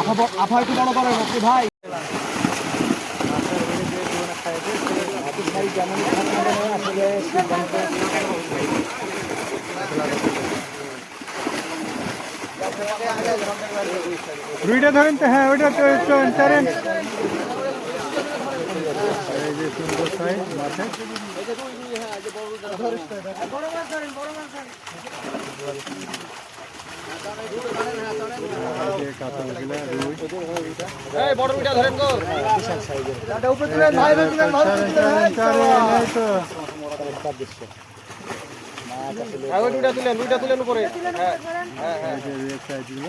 আফা আফা একটু বড় করেন, আপনি ভাই। রুইটা ধরেন তো হ্যাঁ ওইটা তো চলেন এই যে সুন্দর সাইজ মাঠে এই যে কাতলগুলা রুই এই বড় মিটা ধরেন তুলেন উপরে হ্যাঁ ওই দুইটা তুলেন দুইটা তুলেন উপরে। হ্যাঁ হ্যাঁ হ্যাঁ যে রুইয়ের সাইজগুলো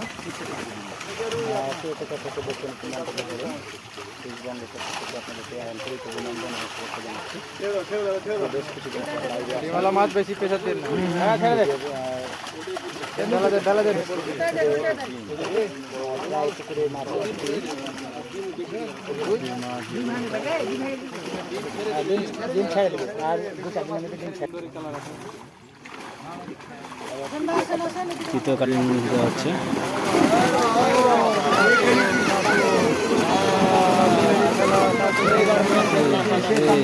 মাছ বেশি দেন না হ্যাঁ ছেড়ে দেন ডালা দেন ডালা দেন কালীন দেওয়া হচ্ছে এই,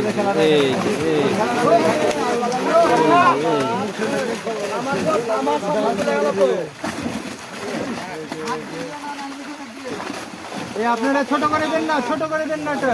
এই, এই, এই আপনারা ছোট করে দেন না ছোট করে দেন না এটা।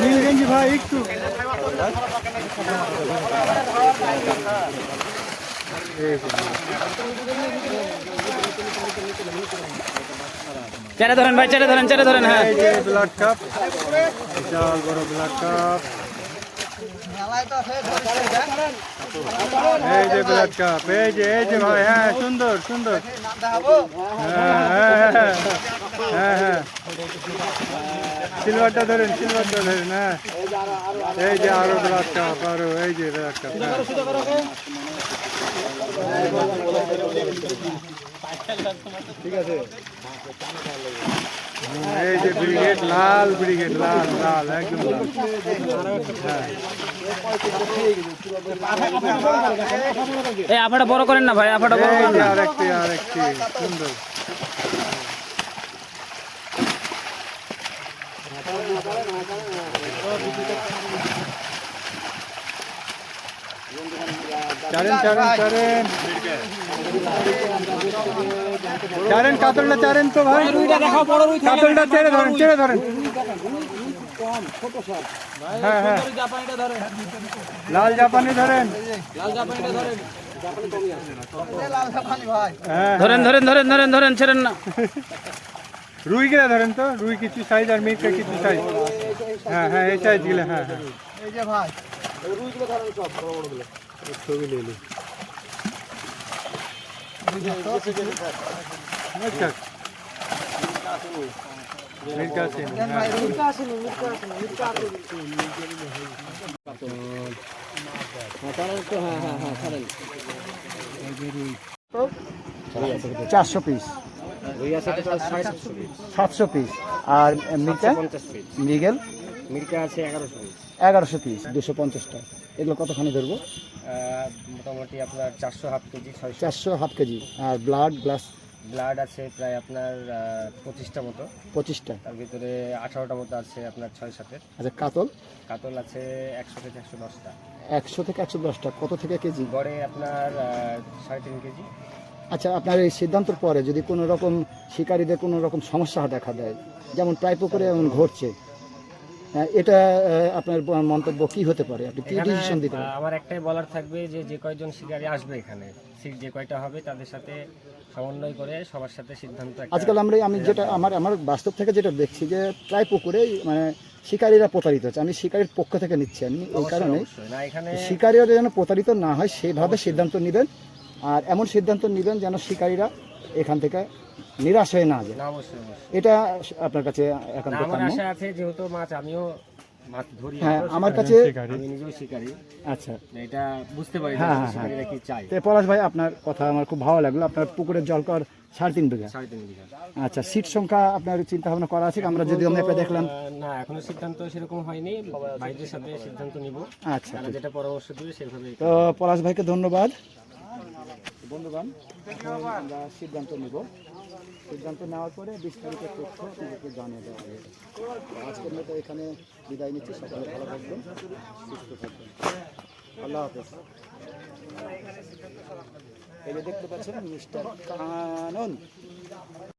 নীল গেঞ্জি ভাই একটু চেড়ে ধরেন ভাই চেড়ে ধরেন চেড়ে ধরেন হ্যাঁ ব্লাড কাপ বিশাল বড় ব্লাড কাপ এই যে ব্লাড কাপ, এই যে এই যে ভাই হ্যাঁ সুন্দর সুন্দর। হ্যাঁ হ্যাঁ। হ্যাঁ হ্যাঁ। সিলভারটা ধরেন সিলভারটা ধরেন হ্যাঁ। এই যে আরও ব্লাড কাপ আরও এই যে ব্লাড কাপ হ্যাঁ। এই যে লাল লাল লাল, একদম বড় করেন না ভাই আফাটা বড় করেন আরেকটি আরেকটি সুন্দর চারেন চারেন চারেন। চারেন কাতলটা চারেন তো ভাই। কাতলটা ছেড়ে ধরেন ছেড়ে ধরেন। হ্যাঁ হ্যাঁ। লাল জাপানি ধরেন। হ্যাঁ ধরেন ধরেন ধরেন ধরেন ধরেন ছেড়েন না। রুই গিলা ধরেন তো? রুই কিছু সাইজ আর মিরকা কিছু সাইজ হ্যাঁ হ্যাঁ এই সাইজ গিলা হ্যাঁ হ্যাঁ। এই যে ভাই। ছবি লে লি আচ্ছা মিরকা আছে হ্যাঁ চারশো পিস সাতশো পিস আর মৃগেল? মির্কা আছে এগারোশো এগারোশো পিস দুশো পঞ্চাশটা এগুলো কতখানি ধরবো? মোটামুটি আপনার চারশো হাফ কেজি ছয়শো। চারশো হাফ কেজি। আর ব্লাড গ্লাস? ব্লাড আছে প্রায় আপনার পঁচিশটা মতো। পঁচিশটা। তার ভিতরে আঠারোটা মতো আছে আপনার ছয় সাতের। আচ্ছা কাতল? কাতল আছে একশো থেকে একশো দশটা। একশো থেকে একশো দশটা। কত থেকে কেজি? গড়ে আপনার সাড়ে তিন কেজি। আচ্ছা আপনার এই সিদ্ধান্তর পরে যদি কোনো রকম শিকারীদের কোনো রকম সমস্যা দেখা দেয় যেমন প্রায় পুকুরে এমন ঘটছে এটা আপনার মন্তব্য কি হতে পারে? আপনি কি ডিসিশন দিতে আমার একটাই বলার থাকবে যে যে কয়জন শিকারী আসবে এখানে যে কয়টা হবে তাদের সাথে সমন্বয় করে সবার সাথে সিদ্ধান্ত আজকাল আমরা আমি যেটা আমার আমার বাস্তব থেকে যেটা দেখছি যে প্রায় পুকুরে মানে শিকারীরা প্রতারিত হচ্ছে। আমি শিকারীর পক্ষ থেকে নিচ্ছি আমি এই কারণে। শিকারীরা যেন প্রতারিত না হয় সেভাবে সিদ্ধান্ত নেবেন। আর এমন সিদ্ধান্ত নেবেন যেন শিকারীরা এখান থেকে নিরাশ হয়ে না যায়। না অবশ্যই অবশ্যই। এটা আপনার কাছে এখন আমার আশা আছে যেহেতু মাছ আমিও মাছ ধরি হ্যাঁ আমার কাছে আমি নিজেও শিকারি। আচ্ছা। এটা বুঝতে পারি হ্যাঁ, হ্যাঁ, কি চাই তো পলাশ ভাই আপনার কথা আমার খুব ভালো লাগল। আপনার পুকুরের জল কর সাড়ে তিন বিঘা। সাড়ে তিন বিঘা। আচ্ছা সিট সংখ্যা আপনার চিন্তা ভাবনা করা আছে? আমরা যদি আমরা দেখলাম। না এখনও সিদ্ধান্ত সেরকম হয়নি। ভাইদের সাথে সিদ্ধান্ত নিব। আচ্ছা যেটা পরামর্শ দিবে সেভাবে তো পলাশ ভাইকে ধন্যবাদ। বন্ধুগণ আমরা সিদ্ধান্ত নেব। সিদ্ধান্ত নেওয়ার পরে বিস্তারিত তথ্য আপনাদেরকে জানিয়ে দেওয়া হবে। আজকের মতো এখানে বিদায় নিচ্ছি। সকালে ভালো থাকবেন, সুস্থ থাকবেন। আল্লাহ হাফেজ। এটা দেখতে পাচ্ছেন, মিস্টার কানন।